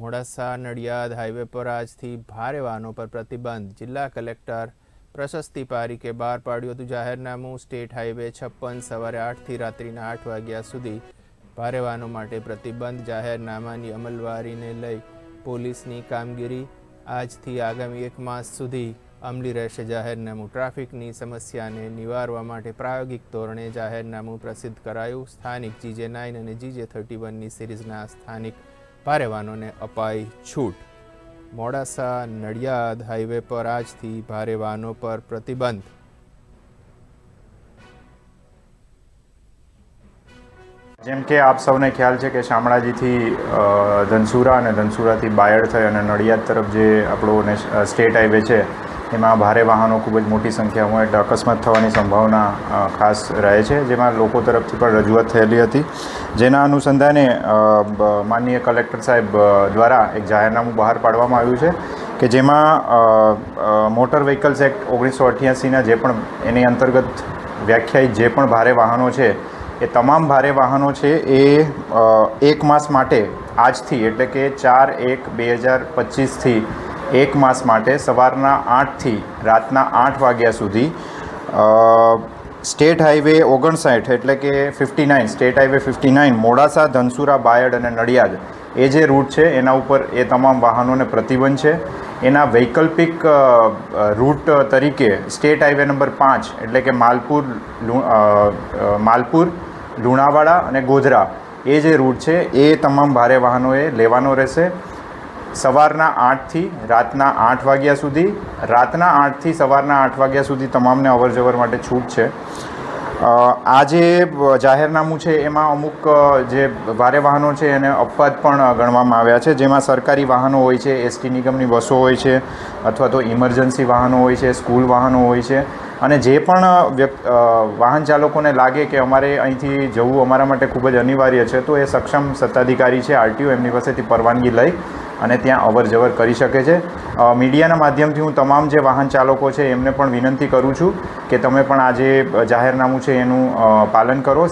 Modasa Nadiad highway પર આજથી ભારે વાહનો પર પ્રતિબંધ. જિલ્લા કલેક્ટર પ્રશસ્તિ પારીકે બહાર પાડ્યું હતું જાહેરનામું સ્ટેટ હાઈવે છપ્પન સવારે આઠથી રાત્રિના આઠ વાગ્યા સુધી ભારે વાહનો માટે પ્રતિબંધ. જાહેરનામાની અમલવારીને લઈ પોલીસની કામગીરી આજથી આગામી એક માસ સુધી અમલી રહેશે. જાહેરનામું ટ્રાફિકની સમસ્યાને નિવારવા માટે પ્રાયોગિક ધોરણે જાહેરનામું પ્રસિદ્ધ કરાયું. સ્થાનિક જીજે નાઇન અને જીજે થર્ટી વનની સિરીઝના સ્થાનિક ભારે વાહનોને અપાઈ છૂટ. મોડાસા નડિયાદ હાઈવે પર આજથી ભારે વાહનો પર પ્રતિબંધ. જેમ કે આપ સૌને ખ્યાલ છે કે શામળાજીથી ધનસુરા અને ધનસુરાથી બાયડ થઈ અને નડિયાદ તરફ જે આપણો સ્ટેટ હાઈવે છે એમાં ભારે વાહનો ખૂબ જ મોટી સંખ્યામાં એટલે અકસ્માત થવાની સંભાવના ખાસ રહે છે. જેમાં લોકો તરફથી પણ રજૂઆત થયેલી હતી. જેના અનુસંધાને માનનીય કલેક્ટર સાહેબ દ્વારા એક જાહેરનામું બહાર પાડવામાં આવ્યું છે કે જેમાં મોટર વ્હીકલ્સ એક્ટ ઓગણીસો અઠ્યાસીના જે પણ એની અંતર્ગત વ્યાખ્યાયિત જે પણ ભારે વાહનો છે, એ તમામ ભારે વાહનો છે એ એક માસ માટે આજથી એટલે કે ચાર એક બે હજાર પચીસથી એક માસ માટે સવારના આઠથી રાતના આઠ વાગ્યા સુધી સ્ટેટ હાઈવે ઓગણસાઠ એટલે કે fifty nine, state highway fifty nine, Modasa, Dhansura, Bayad અને નડિયાદ. એ જે રૂટ છે, એના ઉપર એ તમામ વાહનોને પ્રતિબંધ છે. એના વૈકલ્પિક રૂટ તરીકે સ્ટેટ હાઈવે નંબર પાંચ એટલે કે માલપુર માલપુર, લુણાવાડા અને ગોધરા. એ જે રૂટ છે, એ તમામ ભારે વાહનોએ લેવાનો રહેશે. સવારના આઠથી રાતના આઠ વાગ્યા સુધી, રાતના આઠથી સવારના આઠ વાગ્યા સુધી તમામને અવરજવર માટે છૂટ છે. આ જે જાહેરનામું છે, એમાં અમુક જે ભારે વાહનો છે, એને અપવાદ પણ ગણવામાં આવ્યા છે. જેમાં સરકારી વાહનો હોય છે, એસટી નિગમની બસો હોય છે, અથવા તો ઇમરજન્સી વાહનો હોય છે, સ્કૂલ વાહનો હોય છે. અને જે પણ વાહન ચાલકોને લાગે કે અમારે અહીંથી જવું અમારા માટે ખૂબ જ અનિવાર્ય છે, તો એ સક્ષમ સત્તાધિકારી છે, આરટીઓ એમની પાસેથી પરવાનગી લઈ અને ત્યાં અવર જવર કરી શકે છે. મીડિયાના માધ્યમથી હું તમામ જે વાહન ચાલકો છે એમને પણ વિનંતી કરું છું કે તમે પણ આ જે જાહેરનામું છે એનું પાલન કરો.